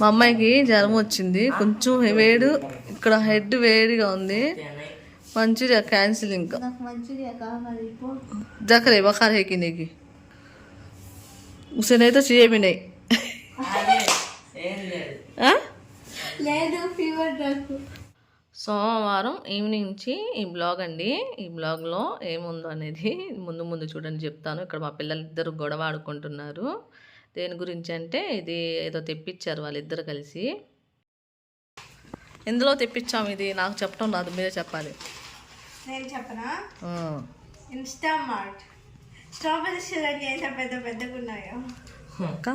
మా అమ్మాయికి జ్వరం వచ్చింది. కొంచెం వేడు ఇక్కడ హెడ్ వేడిగా ఉంది. మంచూరియా క్యాన్సిల్ ఇంకా. జకరే బకార్ హేకి నీకి ఉసేనైతే చేయమినాయి సోమవారం ఈవినింగ్ నుంచి ఈ బ్లాగ్ అండి. ఈ బ్లాగ్లో ఏముందో అనేది ముందు ముందు చూడండి చెప్తాను. ఇక్కడ మా పిల్లలిద్దరు గొడవ ఆడుకుంటున్నారు. దేని గురించి అంటే ఇది ఏదో తెప్పించారు వాళ్ళిద్దరు కలిసి. ఎందులో తెప్పించాము ఇది? నాకు చెప్పడం రాదు మీరే చెప్పాలి. నేను చెప్పనా? ఆ. ఇన్స్టా మార్ట్ స్ట్రాబెరీ చూడండి ఎంత పెద్ద పెద్దగా ఉన్నాయో? ఇంకా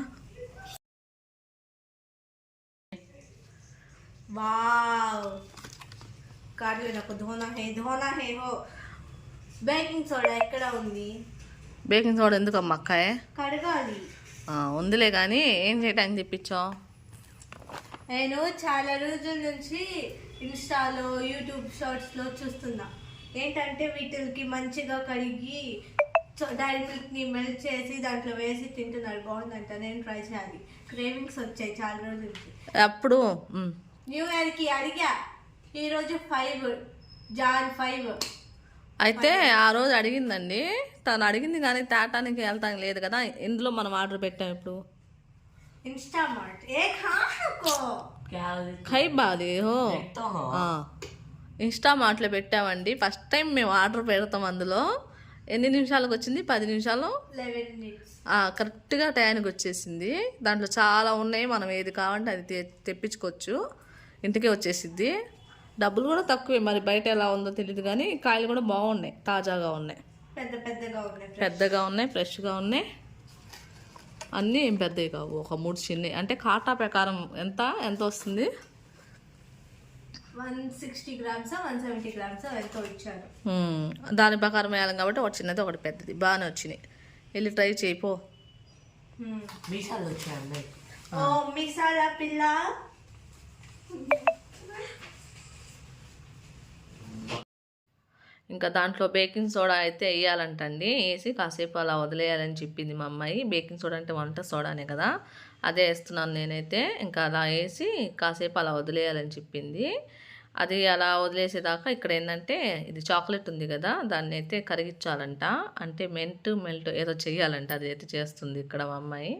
వావ్. కాదు నాకు ధోనా హే ధోనా హే హో. బేకింగ్ సోడా ఎక్కడ ఉంది? బేకింగ్ సోడా ఎందుకు అమ్మ అక్కాయే? కడగాలి. ఉందిలే కానీ ఏం చేయడానికి తెప్పించావు? నేను చాలా రోజుల నుంచి ఇన్స్టాలో యూట్యూబ్ షార్ట్స్లో చూస్తున్నా. ఏంటంటే వీటికి మంచిగా కడిగి డైరీ మిల్క్ని మెల్ట్ చేసి దాంట్లో వేసి తింటున్నారు. బాగుందంట నేను ట్రై చేయాలి. క్రేవింగ్స్ వచ్చాయి చాలా రోజుల నుంచి. అప్పుడు న్యూ ఇయర్కి అడిగా ఈరోజు ఫైవ్ జాన్ ఫైవ్ అయితే ఆ రోజు అడిగిందండి. తను అడిగింది కానీ తేటానికి వెళ్తాం లేదు కదా ఇందులో మనం ఆర్డర్ పెట్టాం ఇప్పుడు. ఖై బాది హో ఇన్స్టామార్ట్లో పెట్టామండి. ఫస్ట్ టైం మేము ఆర్డర్ పెడతాం అందులో. ఎన్ని నిమిషాలకు వచ్చింది? పది నిమిషాలు? కరెక్ట్గా టయానికి వచ్చేసింది. దాంట్లో చాలా ఉన్నాయి. మనం ఏది కావాలంటే అది తెప్పించుకోవచ్చు. ఇంటికే వచ్చేసిద్ది. డబ్బులు కూడా తక్కువే. మరి బయట ఎలా ఉందో తెలియదు కానీ కాయలు కూడా బాగున్నాయి. తాజాగా ఉన్నాయి. పెద్ద పెద్దగా ఉన్నాయి పెద్దగా ఉన్నాయి ఫ్రెష్గా ఉన్నాయి. అన్నీ ఏం పెద్దవి కావు. ఒక మూడు చిన్నవి. అంటే కాటా ప్రకారం ఎంత? ఎంత వస్తుంది. దాని ప్రకారం వేయాలి కాబట్టి ఒకటి చిన్నది ఒకటి పెద్దది. బాగానే వచ్చినాయి. వెళ్ళి ట్రై చేయిపో మిసాలా పిల్ల. ఇంకా దాంట్లో బేకింగ్ సోడా అయితే వేయాలంటండి. వేసి కాసేపు అలా వదిలేయాలని చెప్పింది మా అమ్మాయి. బేకింగ్ సోడా అంటే వంట సోడానే కదా. అదే వేస్తున్నాను నేనైతే. ఇంకా అలా వేసి కాసేపు అలా వదిలేయాలని చెప్పింది. అది అలా వదిలేసేదాకా ఇక్కడ ఏంటంటే ఇది చాక్లెట్ ఉంది కదా దాన్ని అయితే కరిగించాలంట. అంటే మెంట్ మెల్ట్ ఏదో చెయ్యాలంట అది అయితే చేస్తుంది ఇక్కడ మా అమ్మాయి.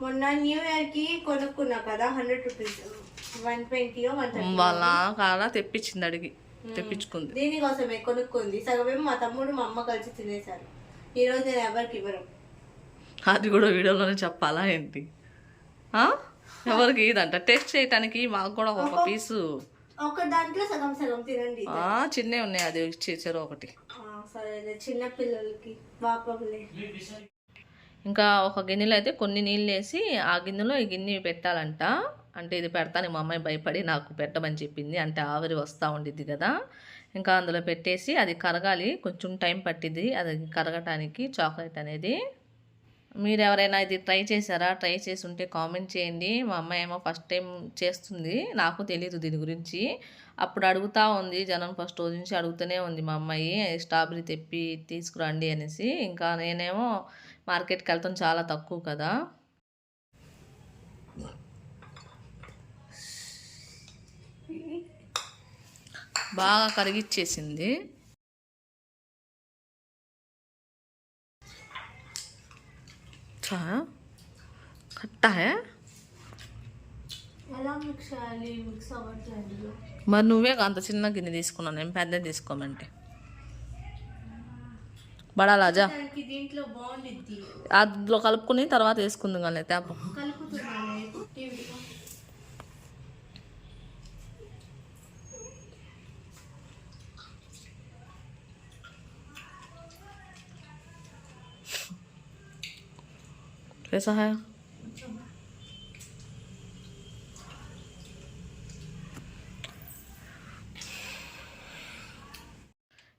మొన్న న్యూ ఇయర్కి కొనుక్కున్నా కదా హండ్రెడ్ రూపీస్ వన్ ట్వంటీ వాళ్ళ కాడ తెప్పించింది అడిగి. తెప్పించుకుంది. దీనికోసమే కొనుక్కుంది? సగమేమో మా తమ్ముడు మా అమ్మ కలిసి తినేశారు. ఈ రోజు నేను ఎవరికి ఇవ్వరు అది కూడా వీడియోలోనే చెప్పాలా ఏంటి? ఎవరికి ఇదంట? టెస్ట్ చేయటానికి మాకు కూడా ఒక పీసు. ఒక దాంట్లో సగం సగం తినండి చిన్నవి ఉన్నాయి అది ఇచ్చేసారు ఒకటి. చిన్న పిల్లలకి ఇంకా ఒక గిన్నెలో అయితే కొన్ని నీళ్ళు వేసి ఆ గిన్నెలో ఈ గిన్నె పెట్టాలంట. అంటే ఇది పెడతాను మా అమ్మాయి భయపడి నాకు పెట్టమని చెప్పింది. అంటే ఆవిరి వస్తూ ఉండిద్ది కదా. ఇంకా అందులో పెట్టేసి అది కరగాలి. కొంచెం టైం పట్టింది అది కరగటానికి చాక్లెట్ అనేది. మీరు ఎవరైనా ఇది ట్రై చేశారా? ట్రై చేసి ఉంటే కామెంట్ చేయండి. మా అమ్మాయి ఏమో ఫస్ట్ టైం చేస్తుంది. నాకు తెలియదు దీని గురించి. అప్పుడు అడుగుతూ ఉంది. జనం ఫస్ట్ రోజు నుంచి అడుగుతూనే ఉంది మా అమ్మాయి. స్ట్రాబెరీ తెప్పి తీసుకురండి అనేసి. ఇంకా నేనేమో మార్కెట్కి వెళ్తాం చాలా తక్కువ కదా. బాగా కరిగిచ్చేసింది కట్టా మరి నువ్వే అంత చిన్న గిన్నె తీసుకున్నాను నేను పెద్ద తీసుకోమంటే. బడాలాజా దీంట్లో బాగుండిద్ది అందులో కలుపుకుని తర్వాత వేసుకుందాం కానీ తేప. कैसा है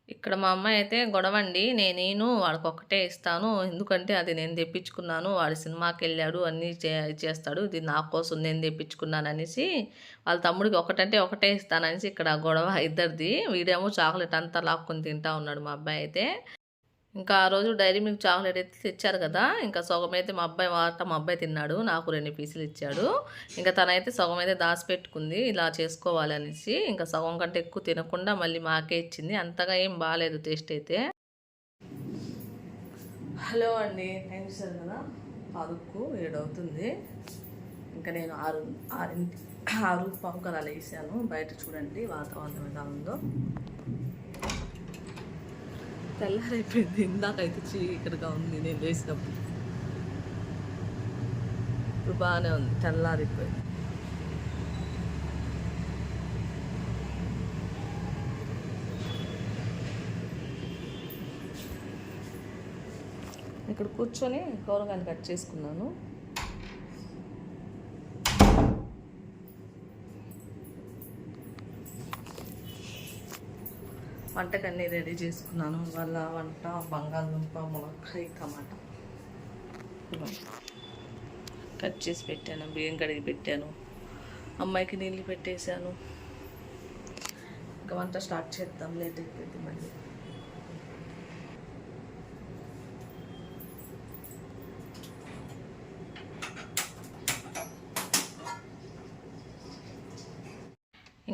ఇక్కడ మా అమ్మాయి అయితే గొడవండి నేను వాడికి ఒక్కటే ఇస్తాను ఎందుకంటే అది నేను తెప్పించుకున్నాను వాడి సినిమాకి వెళ్ళాడు అన్నీ చే చేస్తాడు ఇది నా కోసం నేను తెప్పించుకున్నాను అనేసి వాళ్ళ తమ్ముడికి ఒకటంటే ఒకటే ఇస్తాననేసి ఇక్కడ గొడవ ఇద్దరిది వీడేమో చాక్లెట్ అంతా లాక్కొని తింటా ఉన్నాడు మా అబ్బాయి అయితే ఇంకా ఆ రోజు డైరీ మిల్క్ చాక్లెట్ అయితే తెచ్చారు కదా ఇంకా సగం అయితే మా అబ్బాయి వాట మా అబ్బాయి తిన్నాడు నాకు రెండు పీసులు ఇచ్చాడు. ఇంకా తనైతే సగం అయితే దాచిపెట్టుకుంది ఇలా చేసుకోవాలి అనేసి ఇంకా సగం కంటే ఎక్కువ తినకుండా మళ్ళీ మాకే ఇచ్చింది అంతగా ఏం బాగాలేదు టేస్ట్ అయితే. హలో అండి టైం సార్ కదా పదుకు ఏడవుతుంది. ఇంకా నేను ఆరు ఆరింటి ఆరు పావుకు అలా వేసాను. బయట చూడండి వాతావరణం ఎలా ఉందో. తెల్లారైపోయింది. ఇందాకైతే చీకటిగా ఉంది. నేను లేచినప్పుడు ఇప్పుడు బాగానే ఉంది. తెల్లారిపోయింది. ఇక్కడ కూర్చొని కూరగాయలు కట్ చేసుకున్నాను. వంటకన్నీ రెడీ చేసుకున్నాను. వాళ్ళ వంట బంగాళదుంప మునక్కాయ టమాటా. కట్ చేసి పెట్టాను బియ్యం కడిగి పెట్టాను. అమ్మాయికి నీళ్ళు పెట్టేశాను. ఇంకా వంట స్టార్ట్ చేద్దాం. లేట్ అయిపోయింది మళ్ళీ.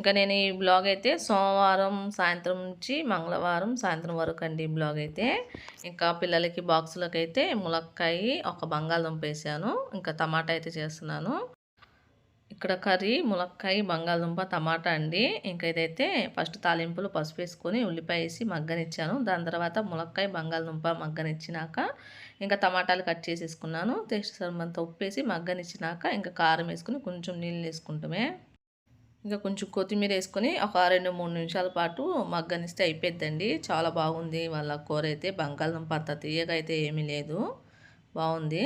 ఇంకా నేను ఈ బ్లాగ్ అయితే సోమవారం సాయంత్రం నుంచి మంగళవారం సాయంత్రం వరకు అండి ఈ బ్లాగ్ అయితే. ఇంకా పిల్లలకి బాక్సులకు అయితే ములక్కాయ ఒక బంగాళదుంప వేసాను. ఇంకా టమాటా అయితే చేస్తున్నాను. ఇక్కడ కర్రీ ములక్కాయ బంగాళదుంప టమాటా అండి. ఇంకా ఇదైతే ఫస్ట్ తాలింపులు పసుపు వేసుకొని ఉల్లిపాయ వేసి మగ్గనిచ్చాను. దాని తర్వాత ములక్కాయ బంగాళదుంప మగ్గనిచ్చినాక ఇంకా టమాటాలు కట్ చేసేసుకున్నాను. టేస్ట్ సరిమంత ఉప్పు వేసి మగ్గనిచ్చినాక ఇంకా కారం వేసుకుని కొంచెం నీళ్ళు వేసుకుంటామే. ఇంకా కొంచెం కొత్తిమీర వేసుకొని ఒక రెండు మూడు నిమిషాల పాటు మగ్గనిస్తే అయిపోద్దండి చాలా బాగుంది. వాళ్ళ కూర అయితే బంగాళదుంప అంత తీయగా అయితే ఏమీ లేదు. బాగుంది.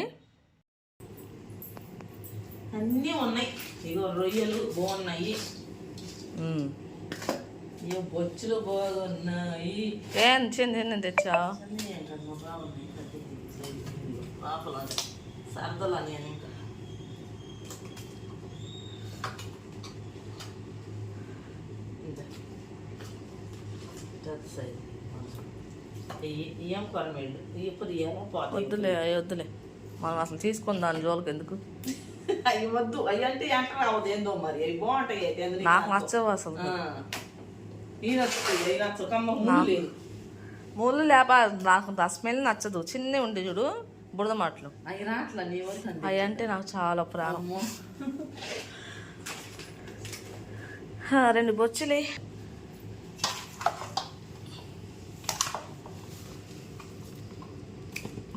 అన్నీ ఉన్నాయి. ఇగో రొయ్యలు బాగున్నాయి. బొచ్చులు బాగున్నాయి. ఏం చిన్న తెచ్చా సరదలు అని ఇంకా ఇందా. సైజు. ఇయ్యి- ఇప్పుడు ఇయ్యాలా వద్దులే అవి వద్దులే. మనం అసలు తీసుకుందాం దాని జోలికి ఎందుకు? అవి వద్దు. అవి అంటే ఎంట రావద్దు? ఏందో మరి? అవి బాగుంటాయి నాకు నచ్చవు అసలు. ముళ్ళు లేప నాకు ఆ స్మెల్ నచ్చదు. చిన్న ఉండి చూడు బురద మాటలు. అవి. అవి అంటే నాకు చాలా ప్రాణం. రెండు బొచ్చులే.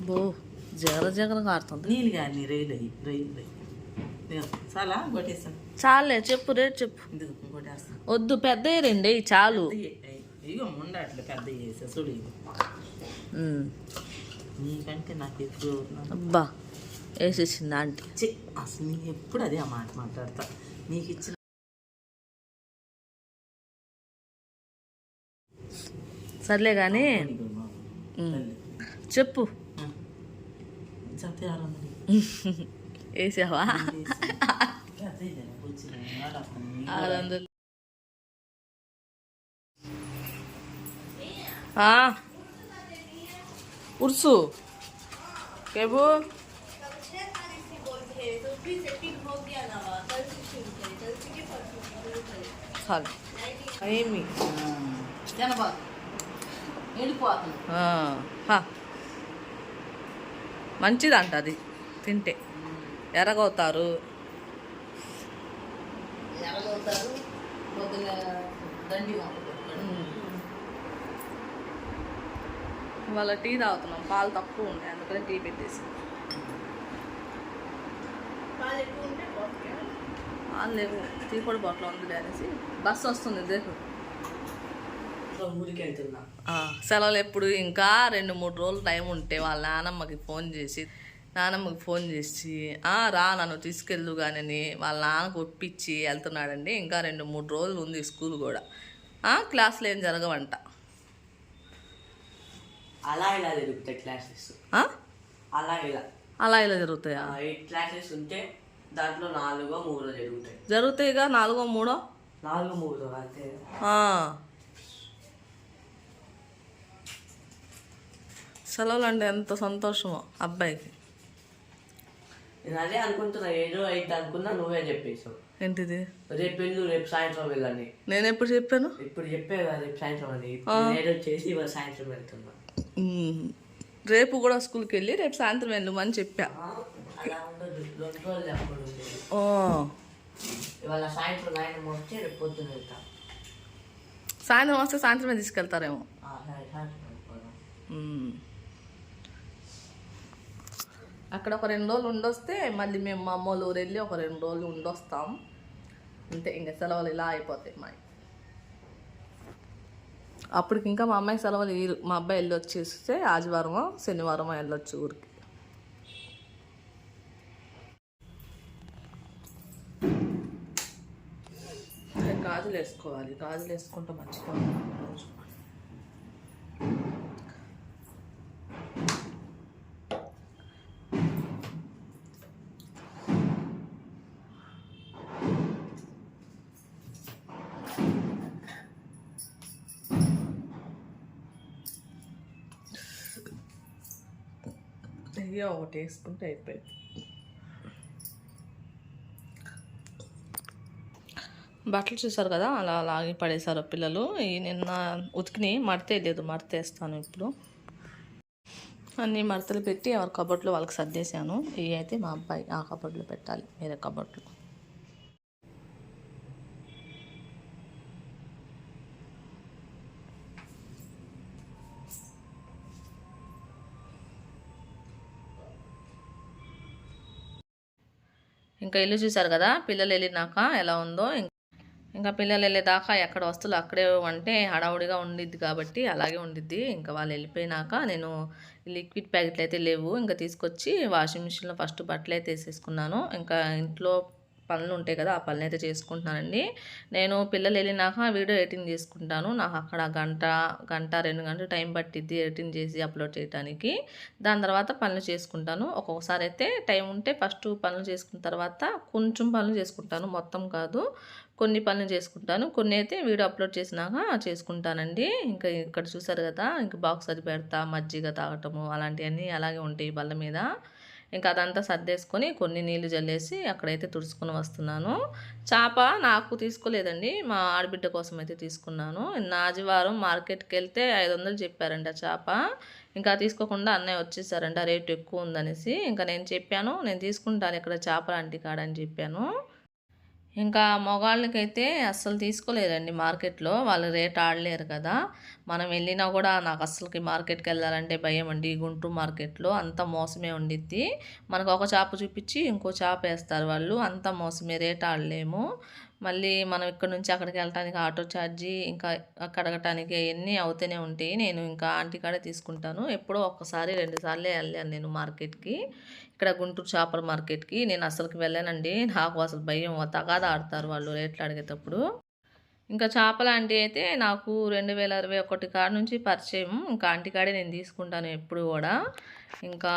బో జగర జగర కారుతుంది నీళ్ళు కానీ రొయ్యలు అయ్యి ఇదిగో, చాలా కొట్టేస్తాను. చాలే చెప్పు రేట్ చెప్పు. ఇందుకు కొట్టేస్తాను. వద్దు పెద్ద రండి చాలు. ఇగో ఉండట్లే పెద్ద చేసా చూడు. నీకంటే నాకు ఎప్పుడు అబ్బా వేసేసింది ఆంటీ. అసలు నీ ఎప్పుడు అదే ఆ మాట మాట్లాడతా. నీకు ఇచ్చిన సర్లే కానీ. చెప్పు ఆ. చదివి ఆరు వందలు. వేసావా. ఆరు వందలు. ఉర్సు కేబు ఏమి ఆ. తినబా వెళ్ళిపోతాను ఆ, హా. మంచిదంట అది. తింటే. ఎరగవుతారు వాళ్ళ టీ తాగుతున్నాం. పాలు తక్కువ ఉంటాయి అందుకని టీ పెట్టేసి. పాలు లేవు. టీ కూడా బాటిల్ ఉంది అనేసి. బస్సు వస్తుంది. దేకు. ఆ, సెలవులు ఎప్పుడు ఇంకా రెండు మూడు రోజులు టైం ఉంటే వాళ్ళ నానమ్మకి ఫోన్ చేసి నానమ్మకి ఫోన్ చేసి "ఆ, రా నన్ను తీసుకెళ్ళు కానీ వాళ్ళ నాన్నకు ఒప్పించి వెళ్తున్నాడండి. ఇంకా రెండు మూడు రోజులు ఉంది స్కూల్ కూడా. క్లాసులు ఏం జరగవంట. అలా ఇలా జరుగుతాయి క్లాసెస్? ఆ? అలా ఇలా అలా ఇలా జరుగుతాయా? ఎయిట్ క్లాసెస్ ఉంటే దాంట్లో నాలుగో మూడో జరుగుతాయి. జరుగుతాయిగా నాలుగో మూడో? నాలుగు మూడో అంతే. సెలవులు అంటే ఎంత సంతోషమో అబ్బాయికి. నేను అదే అనుకుంటున్నా ఏదో అయితే అనుకున్నా నువ్వే చెప్పేసావు. ఏంటిది? రేపు వెళ్ళు రేపు సాయంత్రం వెళ్ళని. నేను ఎప్పుడు చెప్పాను? ఇప్పుడు చెప్పేవా రేపు సాయంత్రం అని? ఏదో చేసి ఇవాళ సాయంత్రం వెళ్తున్నా. రేపు కూడా స్కూల్కి వెళ్ళి రేపు సాయంత్రం వెళ్ళమని చెప్పా. ఆ, అలా ఉండదు. రెండు రోజులు అప్పుడు ఉండేది. ఓ. ఇవాళ సాయంత్రం నాయన వస్తే రేపు పొద్దున వెళ్తా. సాయంత్రం వస్తే సాయంత్రమే తీసుకెళ్తారేమో. సాయంత్రం వెళ్ళిపోదాం. మ్మ్. అక్కడ ఒక రెండు రోజులు ఉండొస్తే మళ్ళీ మేము మా అమ్మోళ్ళు ఊరు వెళ్ళి ఒక రెండు రోజులు ఉండొస్తాం. అంతే ఇంకా సెలవులు ఇలా అయిపోతాయి మా అప్పటికి ఇంకా మా అమ్మాయి సెలవులు మా అబ్బాయి వెళ్ళి వచ్చేస్తే ఆదివారం శనివారం వెళ్ళొచ్చు ఊరికి. గాజులు వేసుకోవాలి. గాజులు వేసుకుంటే మర్చిపోవాలి నెయ్యి ఒకటి వేసుకుంటే అయిపోయింది. బట్టలు చూసారు కదా అలా లాగి పడేశారు పిల్లలు. ఈ నిన్న ఉతికిని మడతే లేదు మడతేస్తాను ఇప్పుడు. అన్ని మడతలు పెట్టి ఎవరి కబోర్డ్లో వాళ్ళకి సర్దేశాను. ఇవి అయితే మా అబ్బాయి ఆ కబోర్డ్లో పెట్టాలి వేరే కబోర్డ్లో ఇంకా ఇల్లు చూశారు కదా పిల్లలు వెళ్ళినాక ఎలా ఉందో ఇంకా పిల్లలు వెళ్ళేదాకా ఎక్కడ వస్తువులు అక్కడే అంటే హడావుడిగా ఉండిద్ది కాబట్టి అలాగే ఉండిద్ది. ఇంకా వాళ్ళు వెళ్ళిపోయినాక నేను లిక్విడ్ ప్యాకెట్లు అయితే లేవు. ఇంకా తీసుకొచ్చి వాషింగ్ మిషన్లో ఫస్ట్ బట్టలు అయితే వేసేసుకున్నాను. ఇంకా ఇంట్లో పనులు ఉంటాయి కదా ఆ పనులు అయితే చేసుకుంటున్నానండి. నేను పిల్లలు వెళ్ళినాక వీడియో ఎడిటింగ్ చేసుకుంటాను. నాకు అక్కడ గంట గంట రెండు గంటలు టైం పట్టిద్ది ఎడిటింగ్ చేసి అప్లోడ్ చేయడానికి దాని తర్వాత పనులు చేసుకుంటాను. ఒక్కొక్కసారి అయితే టైం ఉంటే ఫస్ట్ పనులు చేసుకున్న తర్వాత కొంచెం పనులు చేసుకుంటాను. మొత్తం కాదు కొన్ని పనులు చేసుకుంటాను. కొన్ని అయితే వీడియో అప్లోడ్ చేసినాక చేసుకుంటానండి. ఇంకా ఇక్కడ చూసారు కదా ఇంకా బాక్స్ అది పెడతా మజ్జిగ తాగటము అలాంటివన్నీ అలాగే ఉంటాయి బల్ల మీద. ఇంకా అదంతా సర్దేసుకొని కొన్ని నీళ్ళు జల్లేసి అక్కడైతే తుడుచుకుని వస్తున్నాను. చేప నాకు తీసుకోలేదండి. మా ఆడబిడ్డ కోసం అయితే తీసుకున్నాను. నాజివారం ఆదివారం మార్కెట్కి వెళ్తే ఐదు వందలు చెప్పారంట చేప. ఇంకా తీసుకోకుండా అన్నయ్య వచ్చేసారంట రేటు ఎక్కువ ఉందనేసి. ఇంకా నేను చెప్పాను నేను తీసుకుంటాను ఇక్కడ చేపల అంటి కాడని చెప్పాను. ఇంకా మగవాళ్ళకైతే అస్సలు తీసుకోలేదండి మార్కెట్లో. వాళ్ళు రేట్ ఆడలేరు కదా. మనం వెళ్ళినా కూడా నాకు అస్సలకి మార్కెట్కి వెళ్ళాలంటే భయం అండి. గుంటూరు మార్కెట్లో అంత మోసమే ఉండిద్ది. మనకు ఒక చేప చూపించి ఇంకో చేప వేస్తారు వాళ్ళు. అంత మోసమే రేట్ ఆడలేము. మళ్ళీ మనం ఇక్కడ నుంచి అక్కడికి వెళ్ళటానికి ఆటో ఛార్జీ ఇంకా కడగటానికి అవన్నీ అవుతూనే ఉంటాయి. నేను ఇంకా ఆంటీ కాడే తీసుకుంటాను. ఎప్పుడో ఒక్కసారి రెండుసార్లే వెళ్ళాను నేను మార్కెట్కి. ఇక్కడ గుంటూరు చేపల మార్కెట్కి నేను అసలుకి వెళ్ళానండి. నాకు అసలు భయం. తగాదా ఆడతారు వాళ్ళు రేట్లు అడిగేటప్పుడు. ఇంకా చేపల ఆంటీ అయితే నాకు రెండు వేల ఇరవై ఒకటి కాడ నుంచి పరిచయం. ఇంకా ఆంటీ కాడే నేను తీసుకుంటాను ఎప్పుడు కూడా. ఇంకా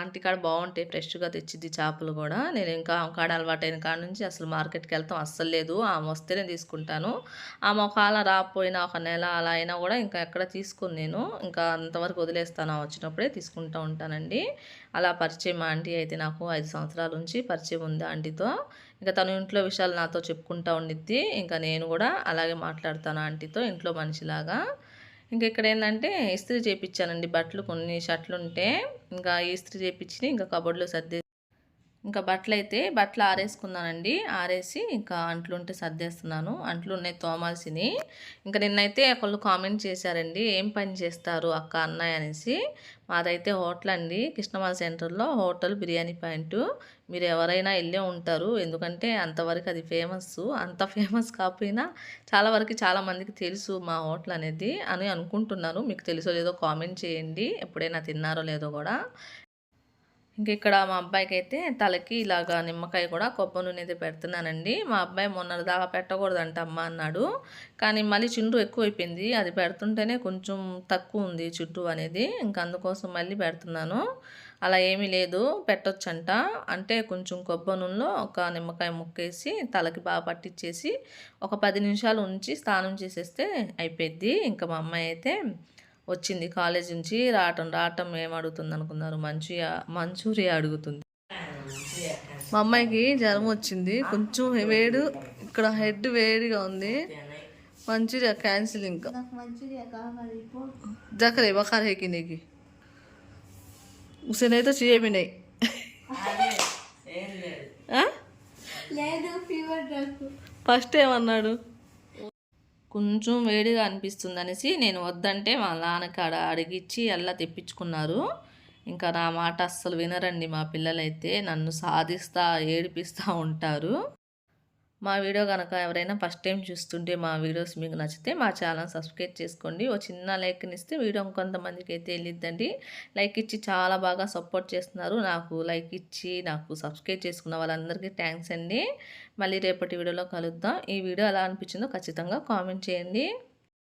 ఆంటీ కాడ బాగుంటాయి ఫ్రెష్గా తెచ్చిద్ది చేపలు కూడా. నేను ఇంకా ఆమె కాడ అలవాటైన కాడ నుంచి అసలు మార్కెట్కి వెళ్తాం అస్సలు లేదు. ఆమె నేను తీసుకుంటాను. ఆమె ఒకవేళ రాకపోయినా ఒక నెల అలా అయినా కూడా ఇంకా ఎక్కడ తీసుకుని నేను. ఇంకా అంతవరకు వదిలేస్తాను. వచ్చినప్పుడే తీసుకుంటూ ఉంటానండి. అలా పరిచయం ఆంటీ అయితే నాకు ఐదు సంవత్సరాల నుంచి పరిచయం ఉంది ఆంటీతో. ఇంకా తను ఇంట్లో విషయాలు నాతో చెప్పుకుంటూ ఉండిద్ది. ఇంకా నేను కూడా అలాగే మాట్లాడతాను ఆంటీతో ఇంట్లో మనిషిలాగా. ఇంకా ఇక్కడ ఏంటంటే ఇస్త్రీ చేయించానండి బట్టలు కొన్ని షర్ట్లు ఉంటే ఇంకా ఇస్త్రీ చేయించి ఇంకా కబోర్డ్లో సర్దే ఇంకా బట్టలు అయితే బట్టలు ఆరేసుకున్నానండి. ఆరేసి ఇంకా అంట్లు ఉంటే సర్దేస్తున్నాను. అంట్లు ఉన్నాయి తోమాల్సినవి ఇంకా నిన్నైతే ఒకళ్ళు కామెంట్ చేశారండి ఏం పని చేస్తారు అక్క అన్నయ్య అనేసి. మాదైతే హోటల్ అండి. కృష్ణమాల సెంటర్లో హోటల్ బిర్యానీ పాయింట్. మీరు ఎవరైనా వెళ్ళే ఉంటారు. ఎందుకంటే అంతవరకు అది ఫేమస్ అంత ఫేమస్ కాకపోయినా చాలా వరకు చాలా మందికి తెలుసు మా హోటల్ అనేది అని అనుకుంటున్నాను. మీకు తెలుసో లేదో కామెంట్ చేయండి. ఎప్పుడైనా తిన్నారో లేదో కూడా. ఇంక ఇక్కడ మా అబ్బాయికి అయితే తలకి ఇలాగా నిమ్మకాయ కూడా కొబ్బరి నూనె అయితే పెడుతున్నానండి. మా అబ్బాయి మొన్నటి దాకా పెట్టకూడదంట అమ్మ అన్నాడు. కానీ మళ్ళీ చుండ్రు ఎక్కువైపోయింది. అది పెడుతుంటేనే కొంచెం తక్కువ ఉంది చుట్టూ అనేది. ఇంకా అందుకోసం మళ్ళీ పెడుతున్నాను. అలా ఏమీ లేదు. పెట్టొచ్చంట. అంటే కొంచెం కొబ్బరి నూనెలో ఒక నిమ్మకాయ ముక్కేసి తలకి బాగా పట్టించేసి ఒక పది నిమిషాలు ఉంచి స్నానం చేసేస్తే అయిపోద్ది ఇంకా మా అమ్మాయి అయితే వచ్చింది కాలేజ్ నుంచి రావటం రావటం ఏం అడుగుతుంది అనుకున్నారు. మంచూరియా మంచూరియా అడుగుతుంది. మా అమ్మాయికి జ్వరం వచ్చింది. కొంచెం వేడు ఇక్కడ హెడ్ వేడిగా ఉంది. మంచూరియా క్యాన్సిల్ ఇంకా. నాకు మంచిగా కావాలి పో. హుసేన్ అయితే చేయమినాయి ఫస్ట్ ఏమన్నాడు? కొంచెం వేడిగా అనిపిస్తుంది అనేసి నేను వద్దంటే మా నాన్నకాడ అడిగిచ్చి అలా తెప్పించుకున్నారు. ఇంకా నా మాట అస్సలు వినరండి మా పిల్లలైతే. నన్ను సాధిస్తా ఏడిపిస్తూ ఉంటారు. మా వీడియో కనుక ఎవరైనా ఫస్ట్ టైం చూస్తుంటే మా వీడియోస్ మీకు నచ్చితే మా ఛానల్ సబ్స్క్రైబ్ చేసుకోండి. ఓ చిన్న లైక్ని ఇస్తే వీడియో కొంతమందికి అయితే వెళ్ళిద్దండి. లైక్ ఇచ్చి చాలా బాగా సపోర్ట్ చేస్తున్నారు. నాకు లైక్ ఇచ్చి నాకు సబ్స్క్రైబ్ చేసుకున్న వాళ్ళందరికీ థ్యాంక్స్ అండి. మళ్ళీ రేపటి వీడియోలో కలుద్దాం. ఈ వీడియో ఎలా అనిపించిందో ఖచ్చితంగా కామెంట్ చేయండి.